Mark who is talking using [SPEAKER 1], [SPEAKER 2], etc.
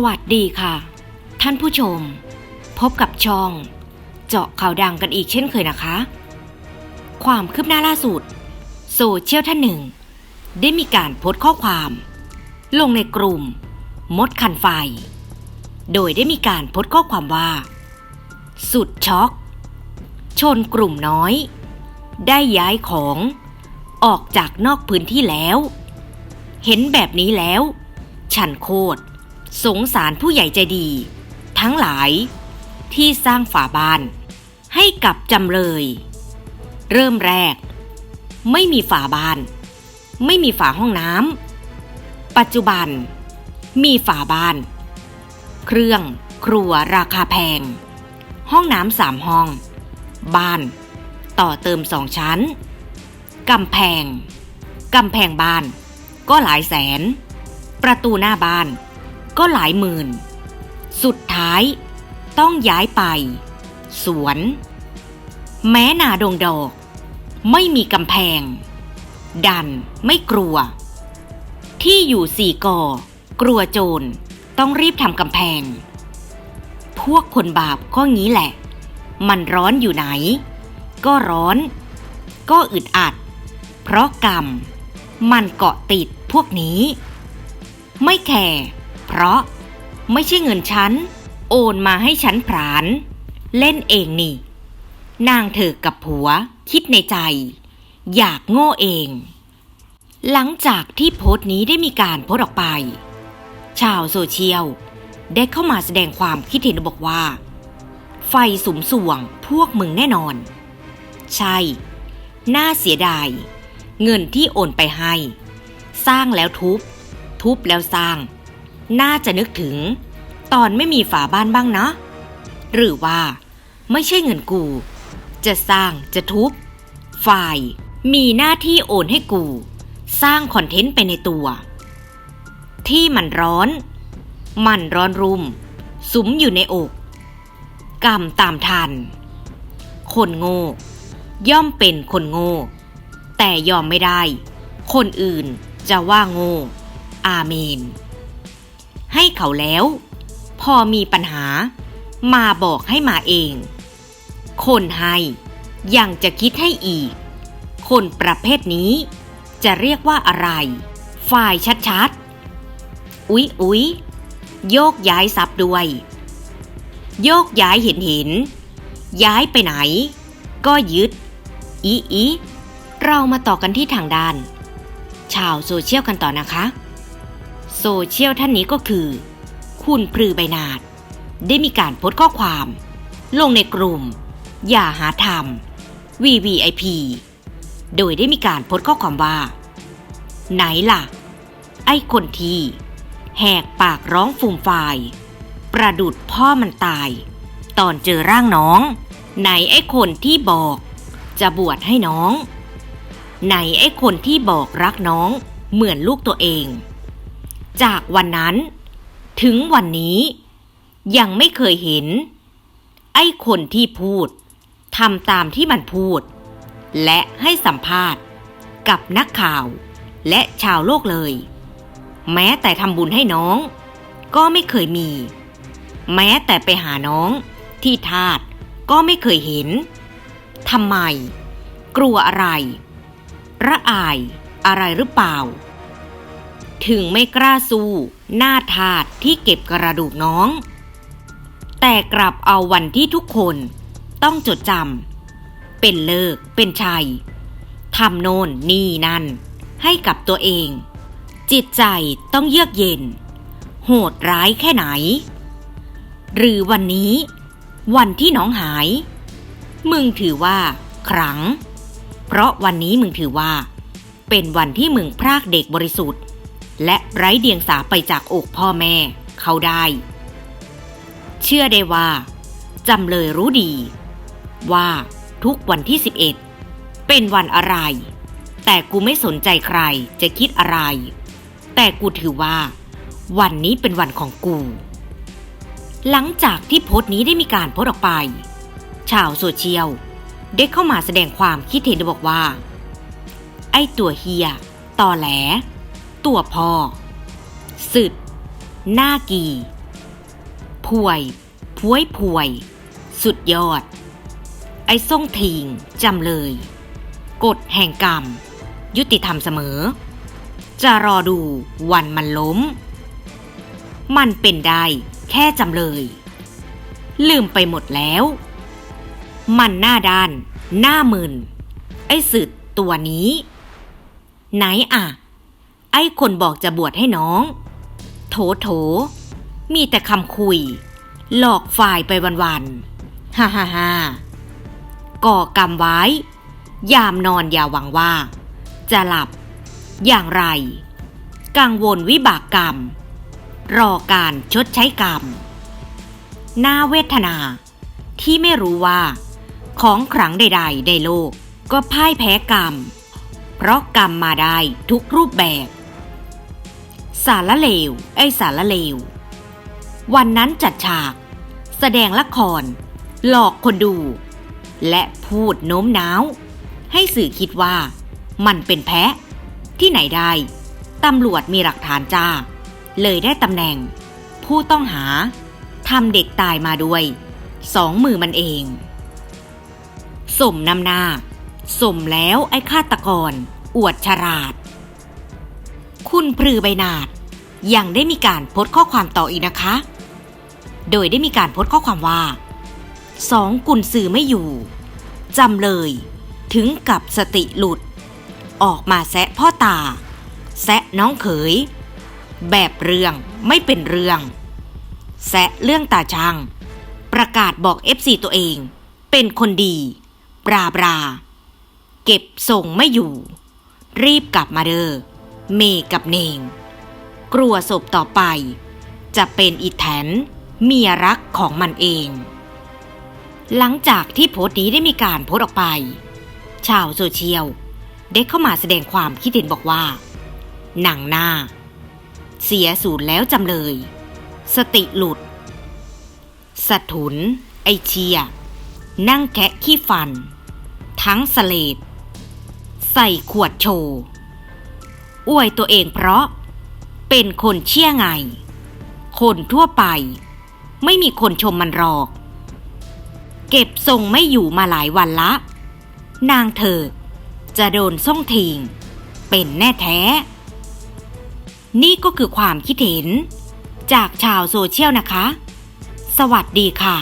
[SPEAKER 1] สวัสดีค่ะ ท่านผู้ชม พบกับช่อง เจาะข่าวดังกันอีกเช่นเคยนะคะ ความคืบหน้าล่าสุด โซเชียลท่านหนึ่ง ได้มีการโพสต์ข้อความ ลงในกลุ่ม มดคันไฟ โดยได้มีการโพสต์ข้อความว่า สุดช็อก ชนกลุ่มน้อย ได้ย้ายของ ออกจากนอกพื้นที่แล้ว เห็นแบบนี้แล้ว ฉันโคตร สงสารผู้ใหญ่ใจดี ทั้งหลายที่สร้างฝาบ้าน ให้กับจำเลย เริ่มแรก ไม่มีฝาบ้าน ไม่มีฝาห้องน้ำปัจจุบัน มีฝาบ้าน เครื่องครัวราคาแพง ห้องน้ำสามห้อง บ้าน ต่อเติมสองชั้นกำแพงกำแพงบ้าน ก็หลายแสน ประตูหน้าบ้าน ก็หลายหมื่น สุดท้ายต้องย้ายไป สวน แม้นาดงดอก ไม่มีกำแพง ดันไม่กลัว ที่อยู่สี่กอกลัวโจรต้องรีบทำกำแพง พวกคนบาปก็งี้แหละ มันร้อนอยู่ไหน ก็ร้อน ก็อึดอัด เพราะกรรม มันเกาะติดพวกนี้ ไม่แคร์ เพราะ ไม่ใช่เงินฉัน โอนมาให้ฉันผาน เล่นเองนี่ นางเธอกับผัว คิดในใจ อยากโง่เอง หลังจากที่โพสต์นี้ได้มีการโพสต์ออกไป ชาวโซเชียลได้เข้ามาแสดงความคิดเห็นบอกว่า ไฟสุมส่วงพวกมึงแน่นอน ใช่ น่าเสียดาย เงินที่โอนไปให้ สร้างแล้วทุบ ทุบแล้วสร้าง น่าจะนึกถึง ตอนไม่มีฝาบ้านบ้างนะ หรือว่า ไม่ใช่เงินกู จะสร้างจะทุบ ฝ่าย มีหน้าที่โอนให้กู สร้างคอนเทนต์ไปในตัว ที่มันร้อน มันร้อนรุม สุมอยู่ในอกกรรมตามทัน คนโง่ ย่อมเป็นคนโง่ แต่ยอมไม่ได้ คนอื่นจะว่าโง่ อาเมน เขาแล้ว พอมีปัญหา มาบอกให้มาเอง คนให้ยังจะคิดให้อีก คนประเภทนี้ จะเรียกว่าอะไร ฝ่ายชัดๆ อุ๊ยอุ๊ยโยกย้ายทรัพย์ด้วย โยกย้ายเห็นเห็น ย้ายไปไหน ก็ยึด อีอีเรามาต่อกันที่ทางด้าน ชาวโซเชียลกันต่อนะคะ โซเชียลท่านนี้ก็คือ คุณพรือใบนาดได้มีการโพสต์ข้อความ ลงในกลุ่ม อย่าหาทำ VVIP โดยได้มีการโพสต์ข้อความว่า ไหนล่ะ ไอ้คนที่แหกปากร้องฟูมฟายประดุดพ่อมันตาย ตอนเจอร่างน้อง ไหนไอ้คนที่บอก จะบวชให้น้อง ไหนไอ้คนที่บอกรักน้องเหมือนลูกตัวเอง จากวันนั้น ถึงวันนี้ ยังไม่เคยเห็น ไอ้คนที่พูดทำตามที่มันพูด และให้สัมภาษณ์ กับนักข่าวและชาวโลกเลย แม้แต่ทำบุญให้น้อง ก็ไม่เคยมี แม้แต่ไปหาน้องที่ทาตก็ไม่เคยเห็นทำไม กลัวอะไร ระอายอะไรหรือเปล่า ถึงไม่กล้าสู้ หน้าทาตที่เก็บกระดูกน้อง แต่กลับเอาวันที่ทุกคนต้องจดจำเป็นเลิกเป็นชัยทำโน่นนี่นั่น ให้กับตัวเอง จิตใจต้องเยือกเย็น โหดร้ายแค่ไหน หรือวันนี้ วันที่น้องหาย มึงถือว่าครั้ง เพราะวันนี้มึงถือว่า เป็นวันที่มึงพรากเด็กบริสุทธิ์ และไร้เดียงสาไปจากอกพ่อแม่เขาได้ เชื่อได้ว่าจำเลยรู้ดี ว่าทุกวันที่ 11 เป็นวันอะไร แต่กูไม่สนใจใครจะคิดอะไร แต่กูถือว่า วันนี้เป็นวันของกู หลังจากที่โพสต์นี้ได้มีการโพสต์ออกไป ชาวโซเชียลได้เข้ามาแสดงความคิดเห็นบอกว่า ไอ้ตัวเฮียตอแหล ตัวพ่อสึดหน้ากีพวยพวยพวย สุดยอด ไอ้ส่งทิงจำเลย กฎแห่งกรรม ยุติธรรมเสมอ จะรอดูวันมันล้ม มันเป็นได้แค่จำเลย ลืมไปหมดแล้ว มันหน้าด้าน หน้ามึน ไอ้สึดตัวนี้ ไหนอะ ไอ้คนบอกจะบวชให้น้อง โถโถ มีแต่คำคุย หลอกฝ่ายไปวันๆฮ่าฮ่าฮ่าก่อกรรมไว้ ยามนอนอย่าหวังว่า จะหลับ อย่างไร กังวลวิบากกรรม รอการชดใช้กรรมน่าเวทนา ที่ไม่รู้ว่า ของขลังใดๆในโลกก็พ่ายแพ้กรรม เพราะกรรมมาได้ทุกรูปแบบ สารเลว ไอสารเลว วันนั้นจัดฉาก แสดงละคร หลอกคนดู และพูดโน้มน้าว ให้สื่อคิดว่า มันเป็นแพะ ที่ไหนได้ตำรวจมีหลักฐานจ้า เลยได้ตำแหน่ง ผู้ต้องหาทำเด็กตายมาด้วย สองมือมันเอง สมนำหน้า สมแล้วไอ้ฆาตกร อวดฉลาด คุณพรือใบนาด ยังได้มีการโพสต์ข้อความต่ออีกนะคะ โดยได้มีการโพสต์ข้อความว่าสองกุนสื่อไม่อยู่จำเลย ถึงกับสติหลุด ออกมาแซะพ่อตา แซะน้องเขย แบบเรื่องไม่เป็นเรื่อง แซะเรื่องตาช่างประกาศบอก FC ตัวเอง เป็นคนดี ปราบรา เก็บส่งไม่อยู่ รีบกลับมาเด้อเมกับเนง กลัวศพต่อไป จะเป็นอีแทนเมียรักของมันเอง หลังจากที่โพสต์นี้ได้มีการโพสต์ออกไป ชาวโซเชียลได้เข้ามาแสดงความคิดเห็นบอกว่า หนังหน้า เสียสูตรแล้วจำเลย สติหลุดสะทุน ไอเชีย นั่งแคะขี้ฟัน ทั้งสเลดใส่ขวดโชว์อวยตัวเองเพราะ เป็นคนเชี่ยไง คนทั่วไป ไม่มีคนชมมันหรอก เก็บทรงไม่อยู่มาหลายวันละ นางเธอ จะโดนส่งทิงเป็นแน่แท้ นี่ก็คือความคิดเห็น จากชาวโซเชียลนะคะ สวัสดีค่ะ